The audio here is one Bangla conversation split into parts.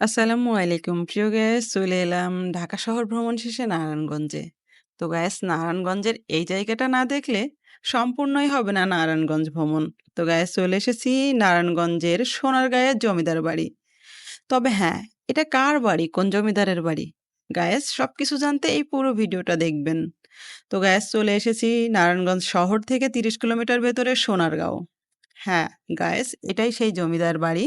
আসসালামু আলাইকুম। প্রিয় গ্যাস চলে এলাম ঢাকা শহর ভ্রমণ শেষে নারায়ণগঞ্জে। তো গ্যাস নারায়ণগঞ্জের এই জায়গাটা না দেখলে সম্পূর্ণই হবে না নারায়ণগঞ্জ ভ্রমণ। তো গ্যাস চলে এসেছি নারায়ণগঞ্জের সোনারগাঁয়ের জমিদার বাড়ি। তবে হ্যাঁ, এটা কার বাড়ি? কোন জমিদারের বাড়ি? গায়েস সবকিছু জানতে এই পুরো ভিডিওটা দেখবেন। তো গায়েস চলে এসেছি নারায়ণগঞ্জ শহর থেকে ৩০ কিলোমিটার ভেতরে সোনারগাঁও। হ্যাঁ, গায়েস এটাই সেই জমিদার বাড়ি।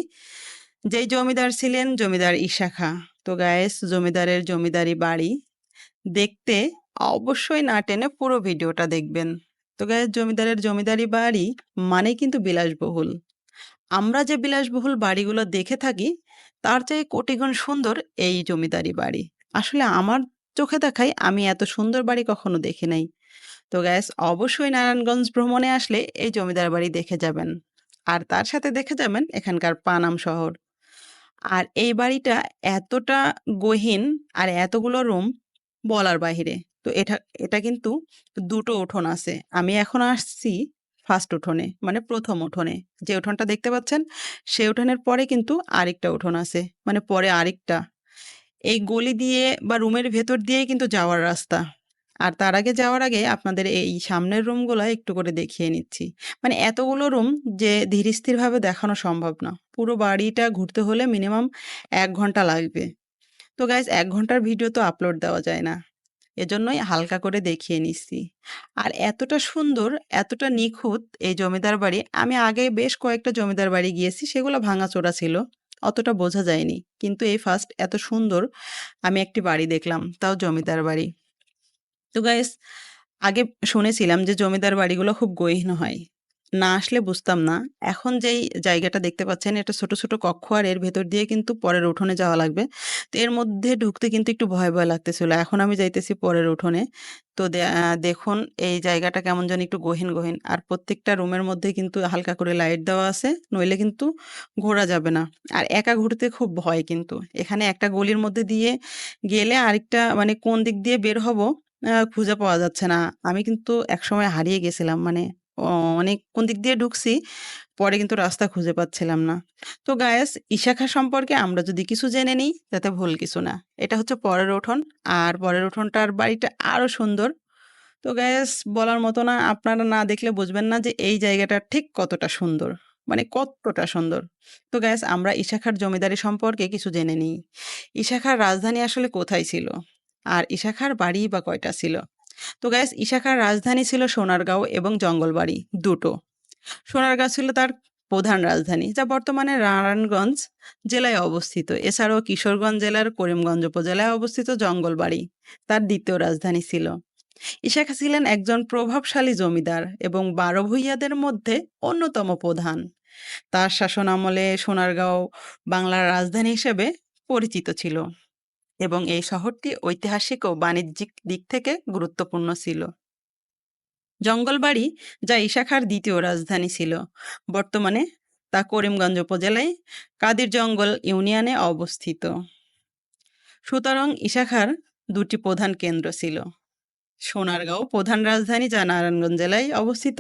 যেই জমিদার ছিলেন জমিদার ইশাখা তো গায়েস জমিদারের জমিদারি বাড়ি দেখতে অবশ্যই না টেনে পুরো ভিডিওটা দেখবেন। তো গায়েস জমিদারের জমিদারি বাড়ি মানে কিন্তু বিলাসবহুল। আমরা যে বিলাসবহুল বাড়িগুলো দেখে থাকি, তার চেয়ে কোটিগুণ সুন্দর এই জমিদারি বাড়ি। আসলে আমার চোখে দেখায় আমি এত সুন্দর বাড়ি কখনো দেখি নাই। তো গ্যাস অবশ্যই নারায়ণগঞ্জ ভ্রমণে আসলে এই জমিদার বাড়ি দেখে যাবেন। আর তার সাথে দেখে যাবেন এখানকার পানাম শহর। আর এই বাড়িটা এতটা গহীন আর এতগুলো রুম বলার বাহিরে। তো এটা এটা কিন্তু দুটো উঠোন আছে। আমি এখন আসছি ফার্স্ট উঠোনে মানে প্রথম উঠোনে। যে উঠোনটা দেখতে পাচ্ছেন সেই উঠোনের পরে কিন্তু আরেকটা উঠোন আছে। মানে পরে আরেকটা। এই গলি দিয়ে বা রুমের ভেতর দিয়েই কিন্তু যাওয়ার রাস্তা। আর তার আগে যাওয়ার আগে আপনাদের এই সামনের রুমগুলো একটু করে দেখিয়ে নিচ্ছি। মানে এতগুলো রুম যে ধীরস্থিরভাবে দেখানো সম্ভব না। পুরো বাড়িটা ঘুরতে হলে মিনিমাম এক ঘণ্টা লাগবে। তো গাইস এক ঘণ্টার ভিডিও তো আপলোড দেওয়া যায় না। এজন্যই হালকা করে দেখিয়ে নিচ্ছি। আর এতটা সুন্দর, এতটা নিখুঁত এই জমিদার বাড়ি আমি আগে বেশ কয়েকটা জমিদার বাড়ি গিয়েছি সেগুলো ভাঙাচোরা ছিল। অতটা বোঝা যায়নি। কিন্তু এই ফার্স্ট এত সুন্দর আমি একটি বাড়ি দেখলাম, তাও জমিদার বাড়ি। তো গাইস আগে শুনেছিলাম যে জমিদার বাড়িগুলো খুব গহীন হয়। না আসলে বুঝতাম না। এখন যেই জায়গাটা দেখতে পাচ্ছেন এটা ছোট, ছোট কক্ষ আর এর ভেতর দিয়ে কিন্তু পরের উঠোনে যাওয়া লাগবে। তো এর মধ্যে ঢুকতে কিন্তু একটু ভয়, ভয় লাগতেছিল। এখন আমি যাইতেছি পরের উঠোনে। তো দেখুন এই জায়গাটা কেমন যেন একটু গহীন, গহীন। আর প্রত্যেকটা রুমের মধ্যে কিন্তু হালকা করে লাইট দেওয়া আছে। নইলে কিন্তু ঘোরা যাবে না। আর একা ঘুরতে খুব ভয় কিন্তু। এখানে একটা গলির মধ্যে দিয়ে গেলে আরেকটা মানে কোন দিক দিয়ে বের হব খুঁজে পাওয়া যাচ্ছে না। আমি কিন্তু একসময় হারিয়ে গেছিলাম। মানে অনেক কোন দিক দিয়ে ঢুকছি, পরে কিন্তু রাস্তা খুঁজে পাচ্ছিলাম না। তো গায়েস ঈশা খাঁ সম্পর্কে আমরা যদি কিছু জেনে নিই, তাতে ভুল কিছু না। এটা হচ্ছে পরের উঠোন। আর পরের উঠোনটার বাড়িটা আরও সুন্দর। তো গায়েস বলার মতো না, আপনারা না দেখলে বুঝবেন না যে এই জায়গাটা ঠিক কতটা সুন্দর। মানে কতটা সুন্দর। তো গায়েস আমরা ঈশা খাঁর জমিদারি সম্পর্কে কিছু জেনে নিই। ঈশা খাঁর রাজধানী আসলে কোথায় ছিল? আর ঈশা বাড়ি বা কয়টা ছিল? তো গাইস ঈশা খাঁর রাজধানী ছিল সোনারগাঁও এবং জঙ্গলবাড়ি দুটো। সোনারগাঁও ছিল তার প্রধান রাজধানী, যা বর্তমানে নারায়ণগঞ্জ জেলায় অবস্থিত। এছাড়াও কিশোরগঞ্জ জেলার করিমগঞ্জ উপজেলায় অবস্থিত জঙ্গলবাড়ি তার দ্বিতীয় রাজধানী ছিল। ঈশা খাঁ ছিলেন একজন প্রভাবশালী জমিদার এবং বারো ভূঁইয়াদের মধ্যে অন্যতম প্রধান। তার শাসনামলে সোনারগাঁও বাংলার রাজধানী হিসেবে পরিচিত ছিল। এবং এই শহরটি ঐতিহাসিক ও বাণিজ্যিক দিক থেকে গুরুত্বপূর্ণ ছিল। জঙ্গলবাড়ি যা ঈশা খাঁর দ্বিতীয় রাজধানী ছিল। বর্তমানে তা করিমগঞ্জ উপজেলায় কাদির জঙ্গল ইউনিয়নে অবস্থিত। সুতরাং ঈশা খাঁর দুটি প্রধান কেন্দ্র ছিল। সোনারগাঁও প্রধান রাজধানী যা নারায়ণগঞ্জ জেলায় অবস্থিত।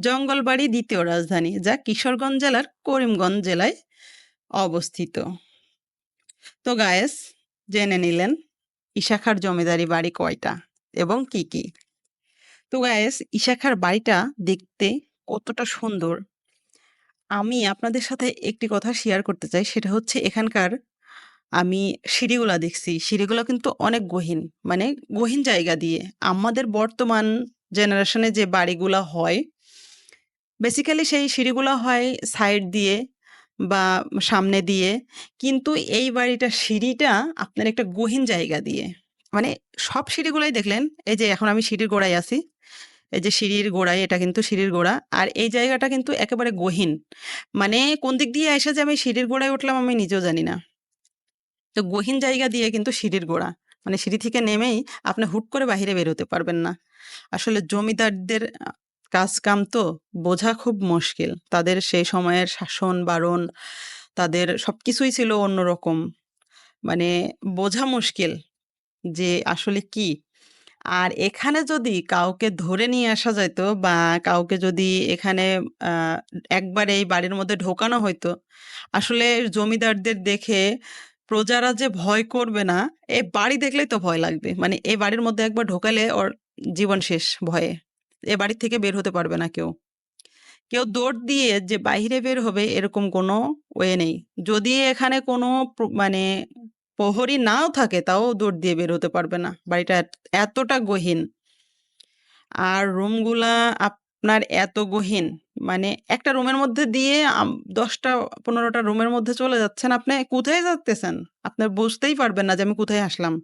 জঙ্গলবাড়ি দ্বিতীয় রাজধানী যা কিশোরগঞ্জ জেলার করিমগঞ্জ জেলায় অবস্থিত। তো গায়েস জেনে নিলেন ঈশা খাঁর জমিদারি বাড়ি কয়টা এবং কি, কি? তো গায়েস ঈশা খাঁর বাড়িটা দেখতে কতটা সুন্দর। আমি আপনাদের সাথে একটি কথা শেয়ার করতে চাই সেটা হচ্ছে এখানকার আমি সিঁড়িগুলা দেখছি। সিঁড়িগুলো কিন্তু অনেক গহীন মানে গহীন জায়গা দিয়ে। আমাদের বর্তমান জেনারেশনে যে বাড়িগুলা হয় বেসিক্যালি সেই সিঁড়িগুলো হয় সাইড দিয়ে বা সামনে দিয়ে। কিন্তু এই বাড়িটা, সিঁড়িটা আপনার একটা গহীন জায়গা দিয়ে। মানে সব সিঁড়িগুলাই দেখলেন, এই যে এখন আমি সিঁড়ির গোড়ায় আছি, এই যে সিঁড়ির গোড়ায়, এটা কিন্তু সিঁড়ির গোড়া। আর এই জায়গাটা কিন্তু একেবারে গহীন। মানে কোন দিক দিয়ে এসে যে আমি সিঁড়ির গোড়ায় উঠলাম আমি নিজেও জানি না। তো গহীন জায়গা দিয়ে কিন্তু সিঁড়ির গোড়া। মানে সিঁড়ি থেকে নেমেই আপনি হুট করে বাহিরে বেরোতে পারবেন না। আসলে জমিদারদের কাজ কাম তো বোঝা খুব মুশকিল তাদের সেই সময়ের শাসন বারণ তাদের সব কিছুই ছিল অন্যরকম মানে বোঝা মুশকিল যে আসলে কি আর এখানে যদি কাউকে ধরে নিয়ে আসা যাইতো বা কাউকে যদি এখানে একবার এই বাড়ির মধ্যে ঢোকানো হইতো আসলে জমিদারদের দেখে প্রজারা যে ভয় করবে না, এ বাড়ি দেখলেই তো ভয় লাগবে। মানে এ বাড়ির মধ্যে একবার ঢোকালে ওর জীবন শেষ ভয়ে। এ বাড়ি থেকে বের হতে পারবে না কেউ। কেউ দৌড় দিয়ে যে বাইরে বের হবে এরকম কোনো ওয়ে নেই। যদি এখানে কোনো মানে প্রহরী নাও থাকে তাও দৌড় দিয়ে বের হতে পারবে না। বাড়িটা এতটা গহীন। আর রুমগুলা আপনার এত গহীন মানে একটা রুমের মধ্যে দিয়ে দশটা ১০ টা ১৫ টা রুমের মধ্যে চলে যাচ্ছেন আপনি, কোথায় যাচ্তেছেন? আপনার বুঝতেই পারবেন না যে আমি কোথায় আসলাম।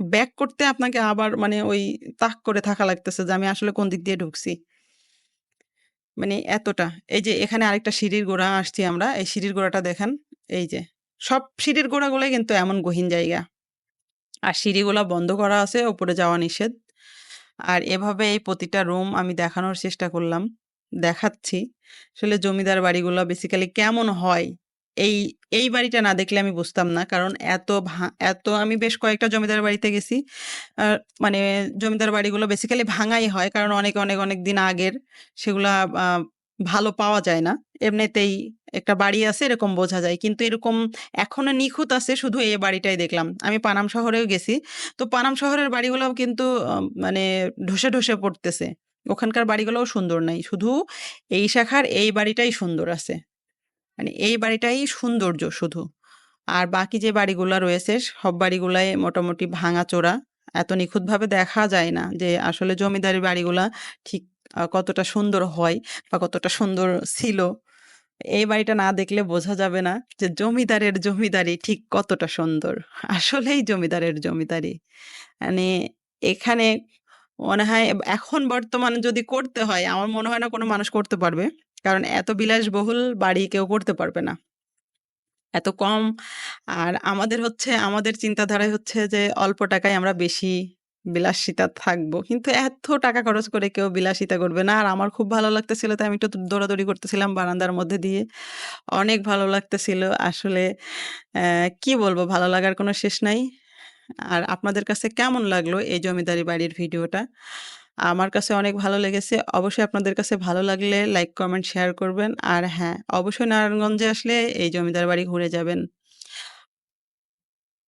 ব্যাক করতে আপনাকে আবার মানে ওই তাক করে থাকা লাগতেছে যে আমি আসলে কোন দিক দিয়ে ঢুকছি। মানে এতটা। এই যে এখানে আরেকটা সিঁড়ির গোড়া আসছি আমরা। এই সিঁড়ির গোড়াটা দেখেন। এই যে। সব সিঁড়ির গোড়াগুলোই কিন্তু এমন গহীন জায়গা। আর সিঁড়িগুলা বন্ধ করা আছে, ওপরে যাওয়া নিষেধ। আর এভাবে এই প্রতিটা রুম আমি দেখানোর চেষ্টা করলাম। দেখাচ্ছি। আসলে জমিদার বাড়িগুলো বেসিক্যালি কেমন হয়? এই, এই বাড়িটা না দেখলে আমি বুঝতাম না। কারণ এত এত আমি বেশ কয়েকটা জমিদার বাড়িতে গেছি। মানে জমিদার বাড়িগুলো বেসিক্যালি ভাঙাই হয়। কারণ অনেক, অনেক, অনেক দিন আগের। সেগুলা ভালো পাওয়া যায় না। এমনিতেই একটা বাড়ি আছে এরকম বোঝা যায়। কিন্তু এরকম এখনও নিখুঁত আছে শুধু এই বাড়িটাই দেখলাম। আমি পানাম শহরেও গেছি। তো পানাম শহরের বাড়িগুলাও কিন্তু মানে ঢসে ঢসে পড়তেছে। ওখানকার বাড়িগুলোও সুন্দর নাই। শুধু এই শাখার এই বাড়িটাই সুন্দর আছে। মানে এই বাড়িটাই সৌন্দর্য শুধু। আর বাকি যে বাড়িগুলো রয়েছে, সব বাড়িগুলাই মোটামুটি ভাঙাচোরা। এত নিখুঁতভাবে দেখা যায় না যে আসলে জমিদারি বাড়িগুলা ঠিক কতটা সুন্দর হয় বা কতটা সুন্দর ছিল। এই বাড়িটা না দেখলে বোঝা যাবে না যে জমিদারের জমিদারি ঠিক কতটা সুন্দর। আসলেই জমিদারের জমিদারি। মানে এখানে মনে হয় এখন বর্তমানে যদি করতে হয়, আমার মনে হয় না কোনো মানুষ করতে পারবে। কারণ এত বিলাসবহুল বাড়ি কেউ করতে পারবে না। এত কম আর আমাদের হচ্ছে, আমাদের চিন্তাধারায় হচ্ছে যে অল্প টাকায় আমরা বেশি বিলাসিতা থাকব। কিন্তু এত টাকা খরচ করে কেউ বিলাসিতা করবে না। আর আমার খুব ভালো লাগতেছিল, তাই আমি একটু দৌড়াদৌড়ি করতেছিলাম বারান্দার মধ্যে দিয়ে। অনেক ভালো লাগতেছিল। আসলে কি বলব ভালো লাগার কোনো শেষ নাই। আর আপনাদের কাছে কেমন লাগল এই জমিদারি বাড়ির ভিডিওটা? আমার কাছে অনেক ভালো লেগেছে। অবশ্যই আপনাদের কাছে ভালো লাগলে লাইক, কমেন্ট, শেয়ার করবেন। আর হ্যাঁ, অবশ্যই নারায়ণগঞ্জে আসলে এই জমিদার বাড়ি ঘুরে যাবেন।